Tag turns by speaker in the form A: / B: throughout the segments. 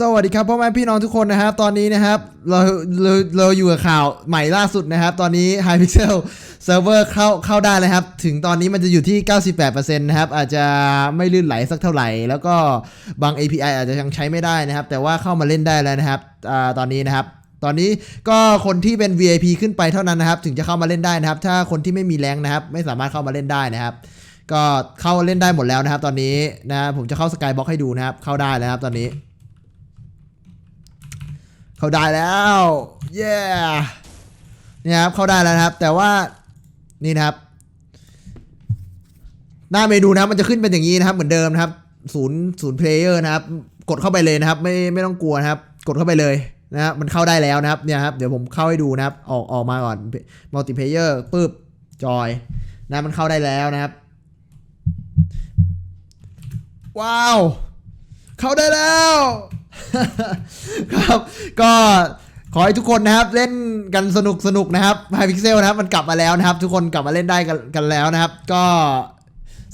A: สวัสดีครับพ่อแม่พี่น้องทุกคนนะครับ ตอนนี้นะครับเราเราเราอยู่กับข่าวใหม่ล่าสุดนะครับ ตอนนี้ Hypixel Server เข้าเข้าได้แล้วครับ ถึงตอนนี้มันจะอยู่ที่ 98%นะครับ อาจจะไม่ลื่นไหลสักเท่าไหร่ แล้วก็บาง API อาจจะยังใช้ไม่ได้นะครับ แต่ว่าเข้ามาเล่นได้แล้วนะครับอตอนนี้นะครับ ตอนนี้ก็คนที่เป็น VIP ขึ้นไปเท่านั้นนะครับ ถึงจะเข้ามาเล่นได้นะครับ ถ้าคนที่ไม่มีแรงนะครับ ไม่สามารถเข้ามาเล่นได้นะครับก็เข้าเล่นได้หมดแล้วนะครับ ตอนนี้นะผมจะเข้าสกายบ็อกให้ดูนะครับ เข้าได้แล้วครับตอนนี้ เขาได้แล้วเย้เนี่ยครับเขาได้แล้วนะครับ แต่ว่านี่นะครับ หน้าเมนูนะครับมันจะขึ้นเป็นอย่างนี้นะครับ เหมือนเดิมนะครับศูนย์ศูนย์เพลเยอร์นะครับ กดเข้าไปเลยนะครับ ไม่ไม่ต้องกลัวนะครับ กดเข้าไปเลยนะครับมันเข้าได้แล้วนะครับเนี่ยครับเดี๋ยวผมเข้าให้ดูนะครับ ออกออกมาก่อนมัลติเพลเยอร์ปึ๊บจอยนะมันเข้าได้แล้วนะครับ ว้าว เข้าได้แล้ว ครับ ก็ขอให้ทุกคนนะครับเล่นกันสนุกสนุกนะครับ Hypixel นะครับมันกลับมาแล้วนะครับ ทุกคนกลับมาเล่นได้กันกันแล้วนะครับ ก็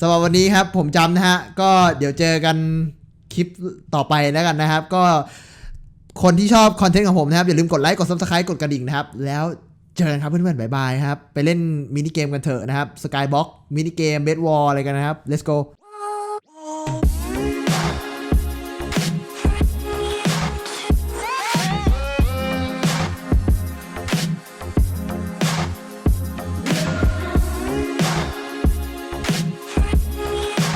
A: สำหรับวันนี้ครับผมจำนะฮะก็เดี๋ยวเจอกันคลิปต่อไปแล้วกันนะครับ ก็คนที่ชอบคอนเทนต์ของผมนะครับ อย่าลืมกดไลค์กด subscribe กดกระดิ่งนะครับ แล้วเจอกันครับเพื่อนๆบ๊ายบายครับ ไปเล่นมินิเกมกันเถอะนะครับ Skybox มินิเกม Bed War อะไรกันนะครับ let's go